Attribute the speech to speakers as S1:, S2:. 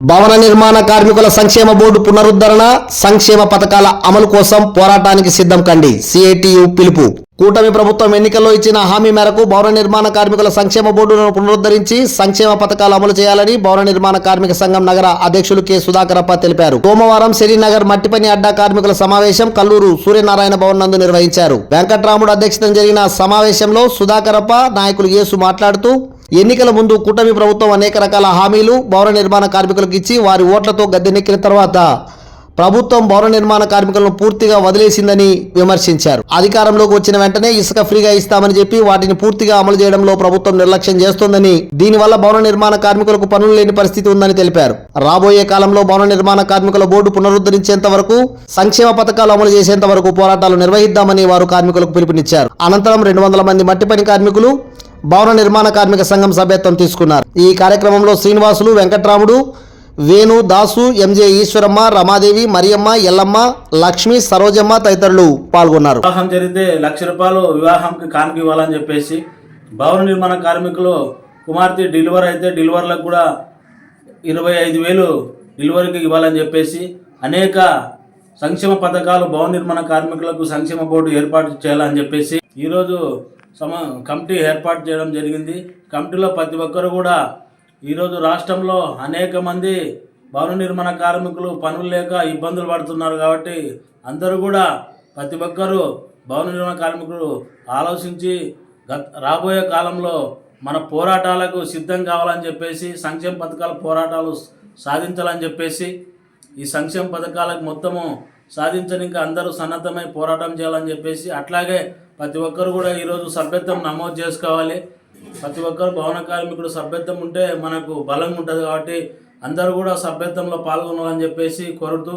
S1: భవన నిర్మాణ కార్మికుల సంక్షేమ బోర్డు పునరుద్ధరణ సంక్షేమ పథకాల అమలు కోసం పోరాటానికి సిద్ధం కండి. సిఐటియు పిలుపు. కూటమి ప్రభుత్వం ఎన్నికల్లో ఇచ్చిన హామీ మేరకు భవన నిర్మాణ కార్మికుల సంక్షేమ బోర్డును పునరుద్ధరించి సంక్షేమ పథకాలు అమలు చేయాలని భవన నిర్మాణ కార్మిక సంఘం నగర అధ్యక్షులు కె. సుధాకరప్ప తెలిపారు. సోమవారం శ్రీనగర్ మట్టిపని అడ్డా కార్మికుల సమావేశం కల్లూరు సూర్యనారాయణ భవన్ నందు నిర్వహించారు. వెంకట్రాముడు అధ్యక్షతన జరిగిన సమావేశంలో సుధాకరప్ప నాయకులు యేసు మాట్లాడుతూ ఎన్నికల ముందు కూటమి ప్రభుత్వం అనేక రకాల హామీలు భవన నిర్మాణ కార్మికులకు ఇచ్చి వారి ఓట్లతో గద్దెనెక్కిన తర్వాత ప్రభుత్వం భవన నిర్మాణ కార్మికులను పూర్తిగా వదిలేసిందని విమర్శించారు. అధికారంలోకి వచ్చిన వెంటనే ఇసుక ఫ్రీగా ఇస్తామని చెప్పి వాటిని పూర్తిగా అమలు చేయడంలో ప్రభుత్వం నిర్లక్ష్యం చేస్తోందని దీనివల్ల భవన నిర్మాణ కార్మికులకు పనులు లేని పరిస్థితి ఉందని తెలిపారు. రాబోయే కాలంలో భవన నిర్మాణ కార్మికుల బోర్డు పునరుద్ధరించేంత వరకు సంక్షేమ పథకాలు అమలు చేసేంత వరకు పోరాటాలు నిర్వహిద్దామని వారు కార్మికులకు పిలుపునిచ్చారు. అనంతరం రెండు వందల మంది మట్టి పని కార్మికులు భవన నిర్మాణ కార్మిక సంఘం సభ్యత్వం తీసుకున్నారు. ఈ కార్యక్రమంలో శ్రీనివాసులు వెంకట్రాముడు వేణు దాసు ఎంజే ఈశ్వరమ్మ రమాదేవి మరియమ్మ ఎల్లమ్మ లక్ష్మి సరోజమ్మ తదితరులు పాల్గొన్నారు.
S2: వివాహం జరిగితే లక్ష రూపాయలు వివాహంకి కానుక ఇవ్వాలని చెప్పేసి భవన నిర్మాణ కార్మికులు కుమార్తె డెలివరీ అయితే డెలివరీలకు కూడా ఇరవై ఐదు వేలు డెలివరీకి ఇవ్వాలని చెప్పేసి అనేక సంక్షేమ పథకాలు భవన నిర్మాణ కార్మికులకు సంక్షేమ బోర్డు ఏర్పాటు చేయాలని చెప్పేసి ఈరోజు సమ కమిటీ ఏర్పాటు చేయడం జరిగింది. కమిటీలో ప్రతి ఒక్కరు కూడా ఈరోజు రాష్ట్రంలో అనేక మంది భవన నిర్మాణ కార్మికులు పనులు లేక ఇబ్బందులు పడుతున్నారు కాబట్టి అందరూ కూడా ప్రతి ఒక్కరూ భవన నిర్మాణ కార్మికులు ఆలోచించి గత రాబోయే కాలంలో మన పోరాటాలకు సిద్ధం కావాలని చెప్పేసి సంక్షేమ పథకాల పోరాటాలు సాధించాలని చెప్పేసి ఈ సంక్షేమ పథకాలకు మొత్తము సాధించడానికి అందరూ సన్నద్ధమై పోరాటం చేయాలని చెప్పేసి అట్లాగే ప్రతి ఒక్కరు కూడా ఈరోజు సభ్యత్వం నమోదు చేసుకోవాలి. ప్రతి ఒక్కరు భవన కార్మికుడు సభ్యత్వం ఉంటే మనకు బలంగా ఉంటుంది కాబట్టి అందరూ కూడా సభ్యత్వంలో పాల్గొనాలని చెప్పేసి కోరుతూ